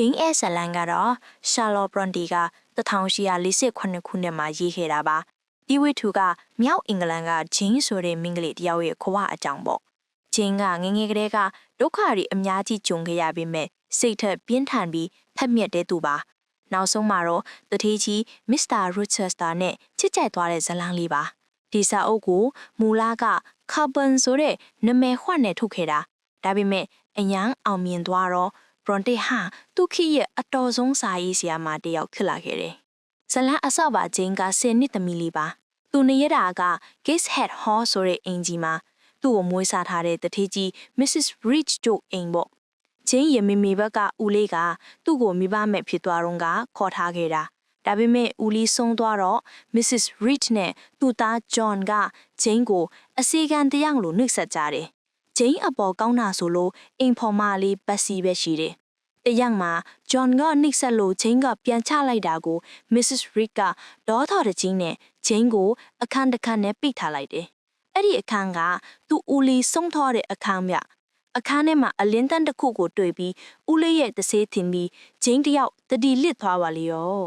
ဂျင်းအဲဇလန်ကတော့ရှာလော့ဘရွန်တီက1848ခုနှစ်မှာရေးခဲ့တာပါဒီဝိထုကမြောက်အင်္ဂလန်ကဂျင်းဆိုတဲ့မိန်းကလေးတယောက်ရဲ့ခွာအကြောင်းပေါ့ဂျင်းကငယ်ငယ်ကလေးကဒုက္ခတွေအများကြီးကြုံခဲ့ရပေမဲ့စိတ်ထက်ပြင်းထန်ပြီးထက်မြက်တဲ့သူပါနောက်ဆုံးမှာတော့တထေးကြီးမစ္စတာရစ်ချက်စတာနဲ့ချစ်ကြိုက်သွားတဲ့ဇလန်းလေးပါဒီစာအုပ်ကိုမူလာကကာဘန်ဆိုတဲ့နာမည်ဟွက်နဲ့ထုတ်ခဲ့တာဒါပေမဲ့အရန်အောင်မြင်သွားတော့ ဘရွန်တေဟာသူခိရဲ့အတော်ဆုံးစာရေးဆရာမတစ်ယောက်ဖြစ်လာခဲ့တယ်ဇလန်းအစပါချင်းက10နှစ်သမီးလေးပါသူနေရတာက Gates Head Hall ဆိုတဲ့အင်ဂျီမှာသူ့ကိုမွေးစားထားတဲ့တထေးကြီး Mrs. Rich တို့အိမ်ပေါ့ချင်းရမီမီဘက်ကဦးလေးကသူ့ကိုမိဘမဲ့ဖြစ်သွားတော့ကခေါ်ထားခဲ့တာဒါပေမဲ့ဦးလေးဆုံးသွားတော့ Mrs. Rich နဲ့သူ့သား John ကဂျင်းကိုအစီကံတယောက်လိုနှိပ်စက်ကြတယ် ဂျင်းအပေါ်ကောင်းတာဆိုလို့အိမ်ဖော်မလေးပတ်စီပဲရှိတယ်တရက်မှာ John ကနှိပ်စက်လို့ဂျင်းကပြန်ချလိုက်တာကို Mrs. Rick ကဒေါထော်တကြီးနဲ့ဂျင်းကိုအခန်းတစ်ခန်းနဲ့ပိတ်ထားလိုက်တယ်အဲ့ဒီအခန်းကသူ့ဦးလေးဆုံးထောတဲ့အခန်းမြအခန်းထဲမှာအလင်းတန်းတစ်ခုကိုတွေ့ပြီးဦးလေးရဲ့တဆေးထင်ပြီးဂျင်းတယောက်တတိလစ်သွားပါလေရော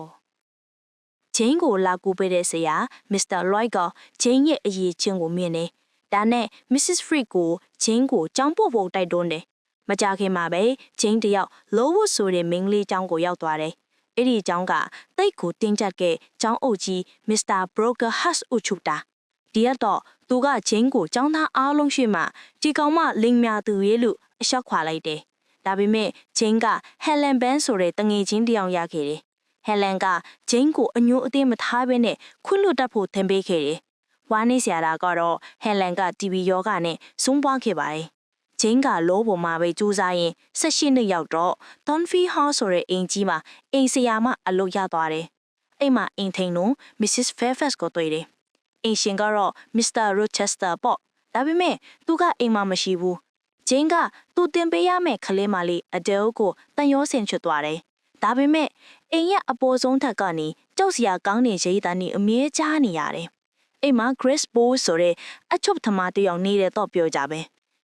ဂျင်းကိုလာကူပေးတဲ့ဆရာမစ္စတာလွိုက်ကဂျင်းရဲ့အရေးချင်းကိုမြင်နေ ဒါနဲ့ Mrs. Freak ကိုဂျင်းကိုကြောင်းပို့ဖို့တိုက်တွန်းတယ်မကြခင်မှာပဲဂျင်းတယောက် Lowood ဆိုတဲ့မင်းကလေးကျောင်းကိုရောက်သွားတယ်အဲ့ဒီကျောင်းကတိတ်ကိုတင်းကျပ်ခဲ့ကျောင်းအုပ်ကြီး Mr. Broker Hus Uchuta ဒီကတော့သူကဂျင်းကိုចောင်းသားအားလုံးရှိမှဒီကောင်မလိန်မြသူရဲ့လို့အလျှောက်ခွာလိုက်တယ်။ဒါပေမဲ့ဂျင်းကဟယ်လန်ဘန်ဆိုတဲ့တငယ်ချင်းတယောက်ရခဲ့တယ်။ဟယ်လန်ကဂျင်းကိုအညိုအသေးမထားဘဲနဲ့ခွင့်လွတ်တတ်ဖို့သင်ပေးခဲ့တယ်။ ဝါနေစရာတာကတော့ဟယ်လန်က TV ယောဂနဲ့ဆုံးပွားခဲ့ပါတယ်။ဂျင်းကလောပေါ်မှာပဲစူးစားရင်ဆက်ရှိနှစ်ယောက်တော့ Donfy Hall ဆိုတဲ့အိမ်ကြီးမှာအိမ်ဆရာမအလုပ်ရသွားတယ်။အိမ်မှာအိမ်ထိန်လုံး Mrs. Fairfax ကိုတွေ့တယ်။အင်ရှင်ကတော့ Mr. Rochester ပေါ့ဒါပေမဲ့သူကအိမ်မှာမရှိဘူးဂျင်းကသူတင်ပေးရမယ့်ခလေးမလေးအဒဲကိုတန်ရောဆင်ချွတ်သွားတယ်ဒါပေမဲ့အိမ်ရဲ့အပေါ်ဆုံးထပ်ကနေကြောက်စရာကောင်းတဲ့ရိတ်တန်းนี่အမြဲကြားနေရတယ် အိမ်မှာ Grace Bow ဆိုတဲ့အချုပ်သမားတယောက်နေတဲ့တော့ပြောကြပဲ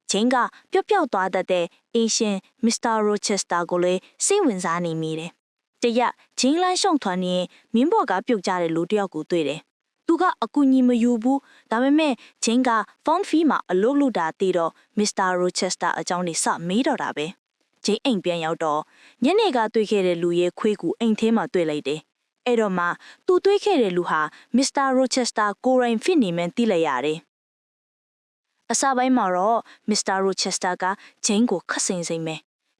ဂျင်းကပျော့ပျော့သွားတတ်တဲ့အင်ရှင် Mr. Rochester ကိုလည်းစိတ်ဝင်စားနေမိတယ်တရက်ဂျင်းလန်းရှုံထွန်းနေမင်းဘော်ကပြုတ်ကြတဲ့လူတယောက်ကိုတွေ့တယ်သူကအကူညီမယူဘူးဒါပေမဲ့ဂျင်းကဖုန်းဖီမှာအလုပ်လုပ်တာသိတော့မစ္စတာရိုချက်စတာအကြောင်းနေစမေးတော့တာပဲဂျင်းအိမ်ပြန်ရောက်တော့ညနေကတွေ့ခဲ့တဲ့လူရဲ့ခွေးကူအိမ်ထဲမှာတွေ့လိုက်တယ် အဲ့တော့မှသူတွေ့ခဲ့တဲ့လူဟာမစ္စတာရိုချက်စတာကိုရိုင်းဖစ်နေမှန်းသိလိုက်ရတယ်အစပိုင်းမှာတော့မစ္စတာရိုချက်စတာကဂျင်းကိုခတ်စိန်စိန်ပဲ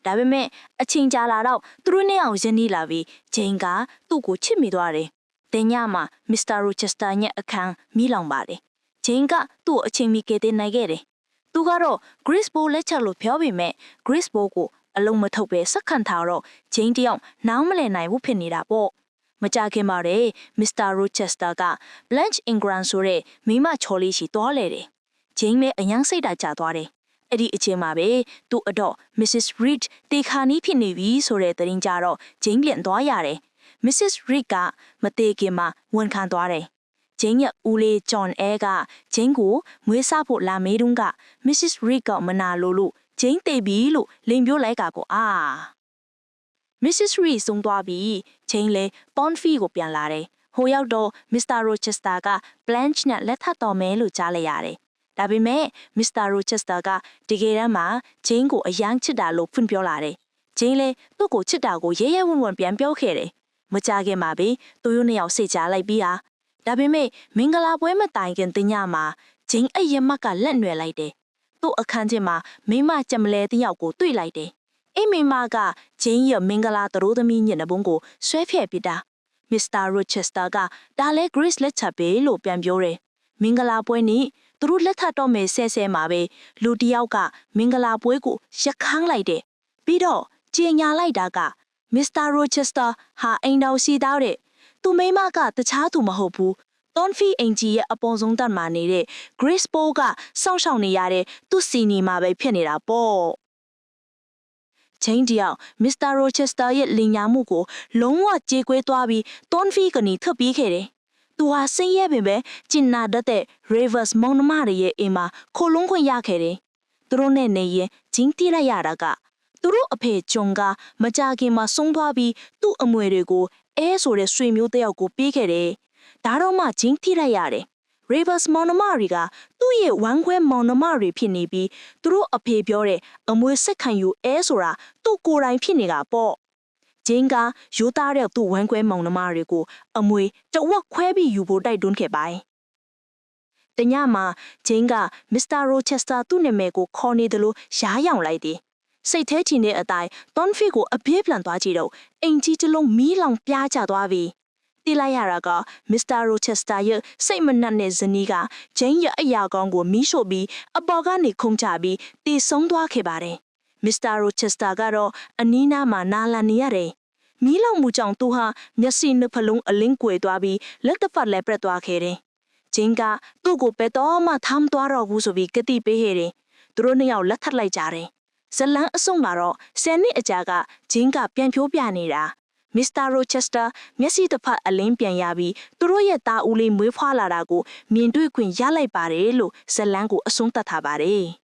ဒါပေမဲ့အချိန်ကြာလာတော့သူတို့နဲ့အောင်ရင်းနှီးလာပြီးဂျင်းကသူ့ကိုချစ်မိသွားတယ်တင်ညမှာမစ္စတာရိုချက်စတာရဲ့အခန်းမိလောင်ပါတယ်။ဂျင်းကသူ့အချိန်မီကယ်တင်နိုင်ခဲ့တယ်။သူကတော့ Grace Bow လက်ချက်လို့ပြောပေမဲ့ Grace Bow ကိုအလုံးမထုတ်ပဲစက္ကန့်ထားတော့ဂျင်းတယောက်နောင်းမလည်နိုင်ဘူးဖြစ်နေတာပေါ့။ မကြခင်ပါတဲ့မစ္စတာရိုချက်စတာက Blanche Ingram ဆိုတဲ့မိမချော်လေးရှိသွားလေတယ်။ဂျင်းလည်းအယမ်းစိတ်ဓာတ်ကျသွားတယ်။အဲ့ဒီအချိန်မှာပဲသူ့အတော့ Mrs. Reed တေခါနီးဖြစ်နေပြီဆိုတဲ့သတင်းကြတော့ဂျင်းပြန်သွားရတယ်။ Mrs. Rick ကမသေးခင်မှာဝန်ခံသွားတယ်။ဂျင်းရဲ့ဦးလေး John အဲကဂျင်းကိုမွေးစားဖို့လာမေးတုန်းက Mrs. Rick ကမနာလို့လို့ဂျင်းတေပြီလို့လိန်ပြောလိုက်ကကိုအာ Mrs. Rick ဆုံးသွားပြီးဂျင်းလဲ Pondfee ကိုပြန်လာတယ်။ဟိုရောက်တော့ Mr. Rochester က Blanche နဲ့လက်ထပ်တော်မယ်လို့ကြားလိုက်ရတယ်။ဒါပေမဲ့ Mr. Rochester ကဒီကေရန်မှာဂျင်းကိုအယမ်းချစ်တာလို့ဖွင့်ပြောလာတယ်။ဂျင်းလဲသူ့ကိုချစ်တာကိုရဲရဲဝံ့ဝံ့ပြန်ပြောခဲ့တယ်။မကြခင်မှာပဲသူတို့နှစ်ယောက်စိတ်ချလိုက်ပြီးဟာဒါပေမဲ့မင်္ဂလာပွဲမတိုင်ခင်တင်ညမှာဂျင်းအယမကလက်နွယ်လိုက်တယ်သူ့အခန်းချင်းမှာမိမကြမလဲတယောက်ကိုတွေ့လိုက်တယ် အိမ်မိမကဂျင်းရမင်္ဂလာတရိုးသမီးညနေပုံးကိုဆွဲဖျက်ပစ်တာမစ္စတာရိုချက်စတာကဒါလဲ Grace လက်ချက်ပဲလို့ပြန်ပြောတယ်မင်္ဂလာပွဲနေ့သူတို့လက်ထပ်တော့မယ်ဆဲဆဲမှာပဲလူတယောက်ကမင်္ဂလာပွဲကိုရခန်းလိုက်တယ်ပြီးတော့ကြင်ညာလိုက်တာကမစ္စတာရိုချက်စတာဟာအိမ်တော်ရှိသားတဲ့သူမိမကတခြားသူမဟုတ်ဘူးတွန်ဖီအင်ဂျီရဲ့အပေါ်ဆုံးတက်မှာနေတဲ့ Grace Paul ကစောင့်ရှောက်နေရတဲ့သူ့စီနီမှာပဲဖြစ်နေတာပေါ့ ချင်းတယောက်မစ္စတာရိုချက်စတာရဲ့လင်ညာမှုကိုလုံးဝကြေကွဲသွားပြီးတွန်ဖီကနေထပ်ပြီးခဲ့တယ်။သူဟာဆင်းရဲပင်ပဲကျင်နာတတ်တဲ့ Rivers မောင်နှမတွေရဲ့အိမ်မှာခိုလုံးခွင့်ရခဲ့တယ်။သူတို့နဲ့နေရင်ဂျင်းတိလိုက်ရတာကသူတို့အဖေဂျွန်ကမကြခင်မှာဆုံးသွားပြီးသူ့အမွေတွေကိုအဲဆိုတဲ့ဆွေမျိုးတစ်ယောက်ကိုပေးခဲ့တယ်။ဒါတော့မှဂျင်းထိလိုက်ရတယ်။ Ravers မောင်နှမတွေကသူ့ရဲ့ဝမ်းခွဲမောင်နှမတွေဖြစ်နေပြီးသူတို့အဖေပြောတဲ့အမွေဆက်ခံယူအဲဆိုတာသူ့ကိုယ်တိုင်ဖြစ်နေတာပေါ့။ဂျင်းကရိုးသားတဲ့သူ့ဝမ်းခွဲမောင်နှမတွေကိုအမွေတဝက်ခွဲပြီးယူဖို့တိုက်တွန်းခဲ့ပါတယ်။တညမှာဂျင်းကမစ္စတာရိုချက်စတာသူ့နာမည်ကိုခေါ်နေတယ်လို့ရားယောင်လိုက်တယ်။စိတ်ထဲချင်တဲ့အတိုင်းတွန်ဖီကိုအပြေးပြန်သွားကြည့်တော့အိမ်ကြီးတစ်လုံးမီးလောင်ပြားကျသွားပြီ။ တိလိုက်ရတာကမစ္စတာရိုချက်စတာရဲ့စိတ်မနှက်တဲ့ဇနီးကဂျင်းရဲ့အရာကောင်းကိုမီးရှို့ပြီးအပေါ်ကနေခုန်ချပြီးတေဆုံးသွားခဲ့ပါတယ်။မစ္စတာရိုချက်စတာကတော့အနီးနားမှာနာလာနေရတယ်။မီးလောင်မှုကြောင့်သူဟာမျက်စိနှစ်ဖလုံးအလင်းကွယ်သွားပြီးလက်တစ်ဖက်လည်းပြတ်သွားခဲ့တယ်။ဂျင်းကသူ့ကိုပဲတော့မှထမ်းသွားတော့ဘူးဆိုပြီးကတိပေးခဲ့တယ်။သူတို့နှစ်ယောက်လက်ထပ်လိုက်ကြတယ်။ဇလန်အဆုံကတော့ဆယ်နှစ်အကြာကဂျင်းကပြန်ဖြိုးပြနေတာ မစ္စတာရိုချက်စတာမျက်စိတစ်ဖက်အလင်းပြန်ရပြီးသူတို့ရဲ့သားဦးလေးမွေးဖွားလာတာကိုမြင်တွေ့ခွင့်ရလိုက်ပါတယ်လို့ဇလန်ကိုအဆုံးသတ်ထားပါတယ်။